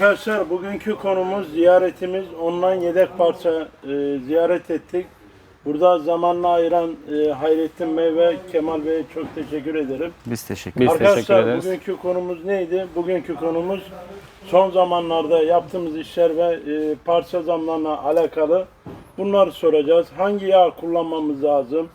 Arkadaşlar bugünkü konumuz ziyaretimiz. Online yedek parça e, ziyaret ettik. Burada zamanla ayıran e, Hayrettin Bey ve Kemal Bey'e çok teşekkür ederim. Biz teşekkür Biz Arkadaşlar teşekkür ederiz. bugünkü konumuz neydi? Bugünkü konumuz son zamanlarda yaptığımız işler ve e, parça zamlarına alakalı bunları soracağız. Hangi yağ kullanmamız lazım?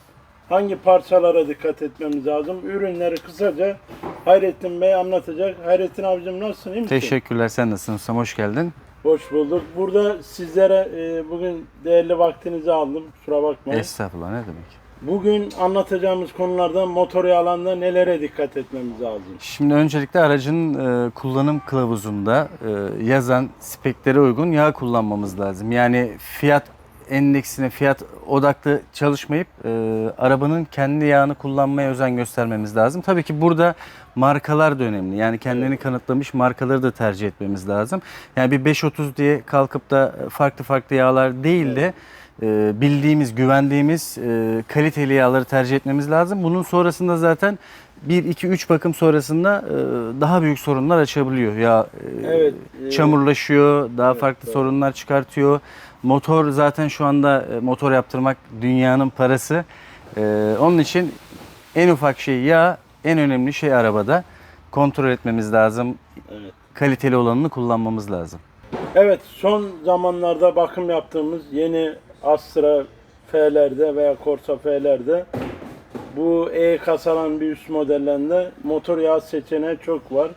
Hangi parçalara dikkat etmemiz lazım? Ürünleri kısaca Hayrettin Bey anlatacak. Hayrettin abicim nasılsın? iyi misin? Teşekkürler. Sen nasılsın? Ustam? Hoş geldin. Hoş bulduk. Burada sizlere e, bugün değerli vaktinizi aldım. Kusura bakmayın. Estağfurullah ne demek. Bugün anlatacağımız konulardan motor yağlarında nelere dikkat etmemiz lazım? Şimdi öncelikle aracın e, kullanım kılavuzunda e, yazan speklere uygun yağ kullanmamız lazım. Yani fiyat endeksine, fiyat odaklı çalışmayıp e, arabanın kendi yağını kullanmaya özen göstermemiz lazım. Tabii ki burada markalar da önemli. Yani kendini kanıtlamış markaları da tercih etmemiz lazım. Yani bir 530 diye kalkıp da farklı farklı yağlar değil de e, bildiğimiz, güvendiğimiz e, kaliteli yağları tercih etmemiz lazım. Bunun sonrasında zaten 1, 2, 3 bakım sonrasında e, daha büyük sorunlar açabiliyor. Ya Evet, çamurlaşıyor, daha evet, farklı doğru. sorunlar çıkartıyor. Motor zaten şu anda motor yaptırmak dünyanın parası. Onun için en ufak şey yağ, en önemli şey arabada. Kontrol etmemiz lazım. Evet. Kaliteli olanını kullanmamız lazım. Evet, son zamanlarda bakım yaptığımız yeni Astra F'lerde veya Corsa F'lerde bu E kasalan bir üst modellerinde motor yağ seçeneği çok var.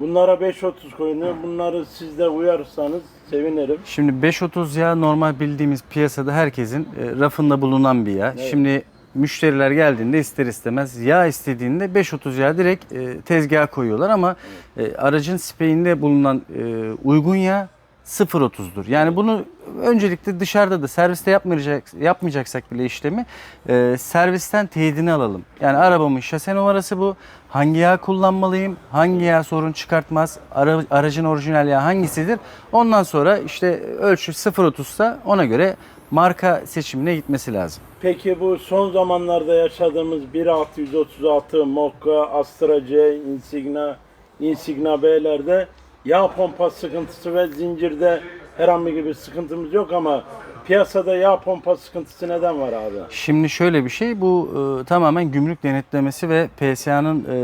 Bunlara 530 koyuluyor. Bunları siz de uyarırsanız sevinirim. Şimdi 530 yağ normal bildiğimiz piyasada herkesin e, rafında bulunan bir yağ. Evet. Şimdi müşteriler geldiğinde ister istemez yağ istediğinde 530 yağ direkt e, tezgaha koyuyorlar ama e, aracın speyinde bulunan e, uygun yağ 0.30'dur. Yani bunu öncelikle dışarıda da serviste yapmayacak, yapmayacaksak bile işlemi e, servisten teyidini alalım. Yani arabamın şase numarası bu. Hangi yağ kullanmalıyım? Hangi yağ sorun çıkartmaz? Ara- aracın orijinal yağı hangisidir? Ondan sonra işte ölçü 0.30 ise ona göre marka seçimine gitmesi lazım. Peki bu son zamanlarda yaşadığımız 1.636 Mokka, Astra C, Insigna, Insigna B'lerde yağ pompa sıkıntısı ve zincirde herhangi bir sıkıntımız yok ama piyasada yağ pompa sıkıntısı neden var abi? Şimdi şöyle bir şey bu e, tamamen gümrük denetlemesi ve PSA'nın e,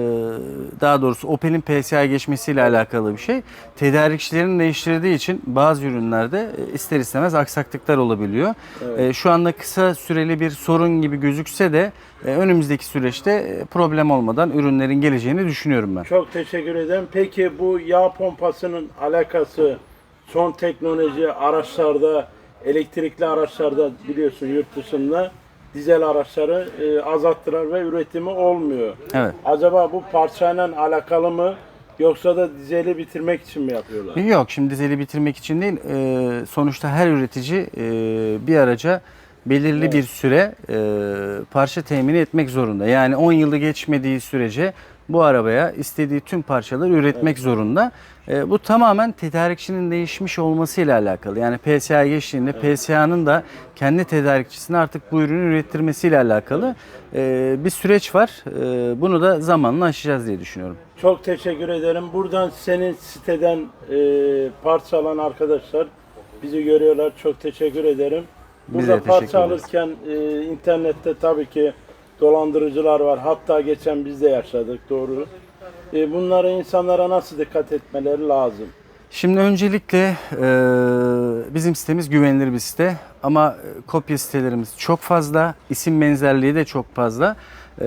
daha doğrusu Opel'in PSA'ya geçmesiyle alakalı bir şey. Tedarikçilerin değiştirdiği için bazı ürünlerde e, ister istemez aksaklıklar olabiliyor. E, şu anda kısa süreli bir sorun gibi gözükse de e, önümüzdeki süreçte e, problem olmadan ürünlerin geleceğini düşünüyorum ben. Çok teşekkür ederim. Peki bu yağ pompasının alakası son teknoloji araçlarda, elektrikli araçlarda biliyorsun yurt dışında dizel araçları e, azalttılar ve üretimi olmuyor. Evet. Acaba bu parçayla alakalı mı yoksa da dizeli bitirmek için mi yapıyorlar? Yok şimdi dizeli bitirmek için değil. Ee, sonuçta her üretici e, bir araca belirli Evet. bir süre e, parça temin etmek zorunda. Yani 10 yılı geçmediği sürece bu arabaya istediği tüm parçaları üretmek zorunda. E, bu tamamen tedarikçinin değişmiş olmasıyla alakalı. Yani PSA'ya geçtiğinde PSA'nın da kendi tedarikçisine artık bu ürünü ürettirmesiyle alakalı e, bir süreç var. E, bunu da zamanla aşacağız diye düşünüyorum. Çok teşekkür ederim. Buradan senin siteden e, parça alan arkadaşlar bizi görüyorlar. Çok teşekkür ederim. Burada parça alırken e, internette tabii ki dolandırıcılar var. Hatta geçen biz de yaşadık doğru. E, bunlara insanlara nasıl dikkat etmeleri lazım? Şimdi öncelikle e, bizim sitemiz güvenilir bir site ama e, kopya sitelerimiz çok fazla, isim benzerliği de çok fazla. E,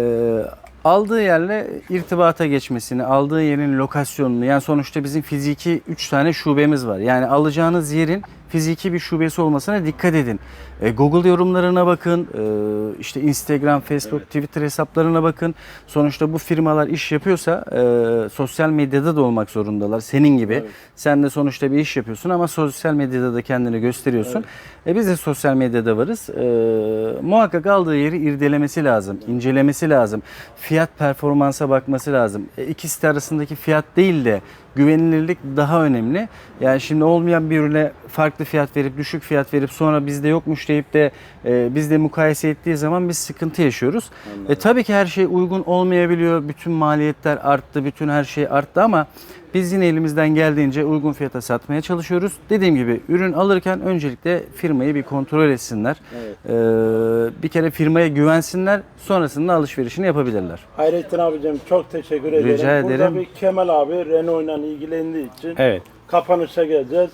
aldığı yerle irtibata geçmesini, aldığı yerin lokasyonunu yani sonuçta bizim fiziki 3 tane şubemiz var. Yani alacağınız yerin fiziki bir şubesi olmasına dikkat edin. E, Google yorumlarına bakın, e, işte Instagram, Facebook, Twitter hesaplarına bakın. Sonuçta bu firmalar iş yapıyorsa e, sosyal medyada da olmak zorundalar. Senin gibi. Evet. Sen de sonuçta bir iş yapıyorsun ama sosyal medyada da kendini gösteriyorsun. E, biz de sosyal medyada varız. E, muhakkak aldığı yeri irdelemesi lazım, incelemesi lazım. Fiyat performansa bakması lazım. E, ikisi arasındaki fiyat değil de güvenilirlik daha önemli. Yani şimdi olmayan bir ürüne farklı fiyat verip düşük fiyat verip sonra bizde yokmuş deyip de e, bizde mukayese ettiği zaman biz sıkıntı yaşıyoruz. E, tabii ki her şey uygun olmayabiliyor. Bütün maliyetler arttı, bütün her şey arttı ama Biz yine elimizden geldiğince uygun fiyata satmaya çalışıyoruz. Dediğim gibi ürün alırken öncelikle firmayı bir kontrol etsinler. Evet. Ee, bir kere firmaya güvensinler. Sonrasında alışverişini yapabilirler. Hayrettin abicim çok teşekkür ederim. Rica Burada ederim. bir Kemal abi Renault ile ilgilendiği için Evet. kapanışa geleceğiz.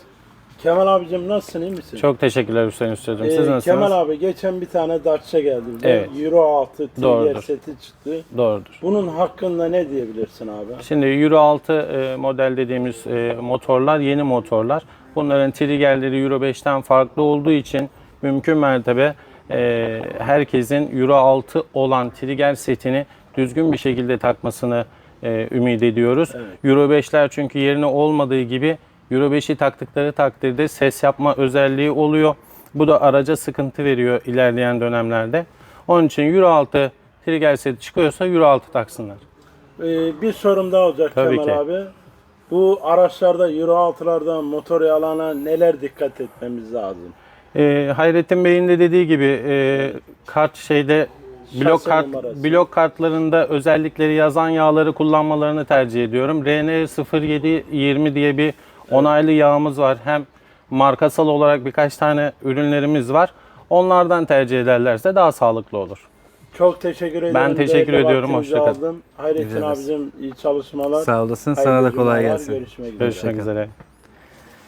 Kemal abicim nasılsın iyi misin? Çok teşekkürler Hüseyin Usta'cığım. Siz Ee, nasılsınız? Kemal abi geçen bir tane Dacia geldi. bize. Evet. Euro 6 Tiger Doğrudur. seti çıktı. Doğrudur. Bunun hakkında ne diyebilirsin abi? Şimdi Euro 6 e, model dediğimiz e, motorlar yeni motorlar. Bunların triggerleri Euro 5'ten farklı olduğu için mümkün mertebe e, herkesin Euro 6 olan trigger setini düzgün bir şekilde takmasını e, ümit ediyoruz. Euro 5'ler çünkü yerine olmadığı gibi Euro 5'i taktıkları takdirde ses yapma özelliği oluyor. Bu da araca sıkıntı veriyor ilerleyen dönemlerde. Onun için Euro 6 trigger seti çıkıyorsa Euro 6 taksınlar. Ee, bir sorum daha olacak Tabii Kemal ki. abi. Bu araçlarda Euro 6'larda motor yalana neler dikkat etmemiz lazım? Ee, Hayrettin Bey'in de dediği gibi e, kart şeyde blok kart numarası. blok kartlarında özellikleri yazan yağları kullanmalarını tercih ediyorum. RN0720 diye bir onaylı yağımız var. Hem markasal olarak birkaç tane ürünlerimiz var. Onlardan tercih ederlerse daha sağlıklı olur. Çok teşekkür ederim. Ben teşekkür Değerli ediyorum, vaktinizi hoşça kalın. aldım. Hayrettin Rica ederiz. abicim iyi çalışmalar. Sağ olasın. Hayırlı Sana da kolay cumalar, gelsin. Görüşmek üzere. Görüşmek üzere.